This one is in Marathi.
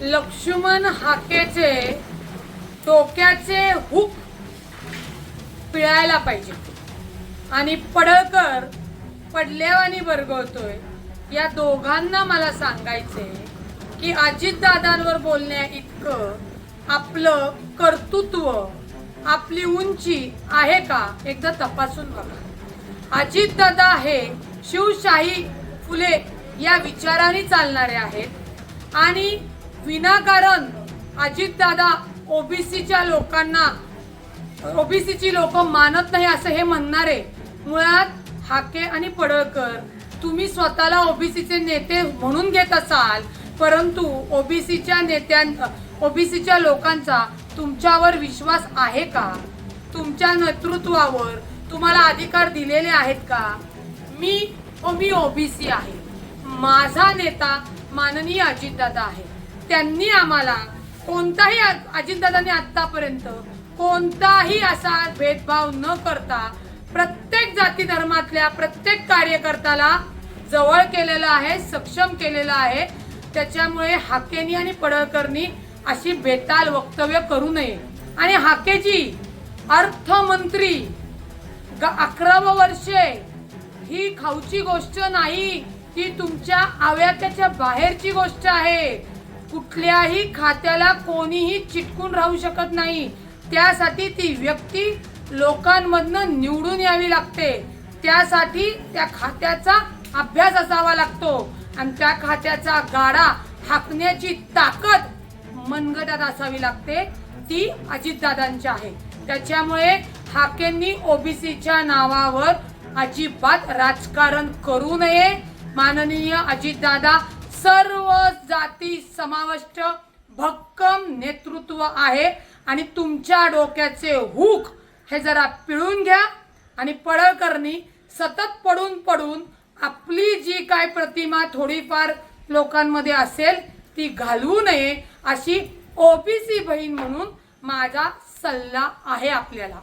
लक्ष्मण हाकेचे डोक्याचे हुक पिळायला पाहिजे. आणि पडळकर पडल्यावानी बरगवतोय या दोघांना मला सांगायचे की अजितदादांवर बोलण्या इतकं आपलं कर्तृत्व आपली उंची आहे का? एकदा तपासून बघा. अजितदादा हे शिवशाही फुले या विचाराने चालणारे आहेत. आणि विनाकारण अजितदादा ओबीसीच्या लोकांना ओबीसीची लोक मानत नाही असं हे म्हणणारे मुळात हाके आणि पडळकर तुम्ही स्वतःला ओबीसीचे नेते म्हणून घेत असाल परंतु ओबीसीच्या नेत्यां ओबीसीच्या लोकांचा तुमच्यावर विश्वास आहे का? तुमच्या नेतृत्वावर तुम्हाला अधिकार दिलेले आहेत का? मी ओ मी ओबीसी आहे. माझा नेता माननीय अजितदादा आहे. त्यांनी आम्हाला कोणताही अ- अजितदादांनी आतापर्यंत कोणताही असा भेदभाव न करता प्रत्येक जाती धर्मातल्या प्रत्येक कार्यकर्त्याला जवळ केलेलं आहे सक्षम केलेलं आहे. त्याच्यामुळे हाकेनी आणि पडळकरनी अशी बेताल वक्तव्य करू नये. आणि हाकेजी अर्थमंत्री ग- अकरावं वर्षे ही खाऊची गोष्ट नाही ती तुमच्या आव्यात्याच्या बाहेरची गोष्ट आहे. कुठल्याही खात्याला कोणीही चिटकून राहू शकत नाही. त्यासाठी ती व्यक्ती लोकांमधनं निवडून यावी लागते. त्यासाठी त्या खात्याचा अभ्यास असावा लागतो आणि त्या खात्याचा गाडा हाकण्याची ताकद मनगटात असावी लागते. ती अजितदादांची आहे. त्याच्यामुळे हाकेंनी ओबीसीच्या नावावर अजिबात राजकारण करू नये. माननीय अजितदादा सर्व जाती समाविष्ट भक्कम नेतृत्व आहे. आणि तुमच्या डोक्याचे हुक हे जरा पिळून घ्या. आणि पळकरणी सतत पडून पडून आपली जी काय प्रतिमा थोडीफार लोकांमध्ये असेल ती घालवू नये अशी ओबीसी बहीण म्हणून माझा सल्ला आहे आपल्याला.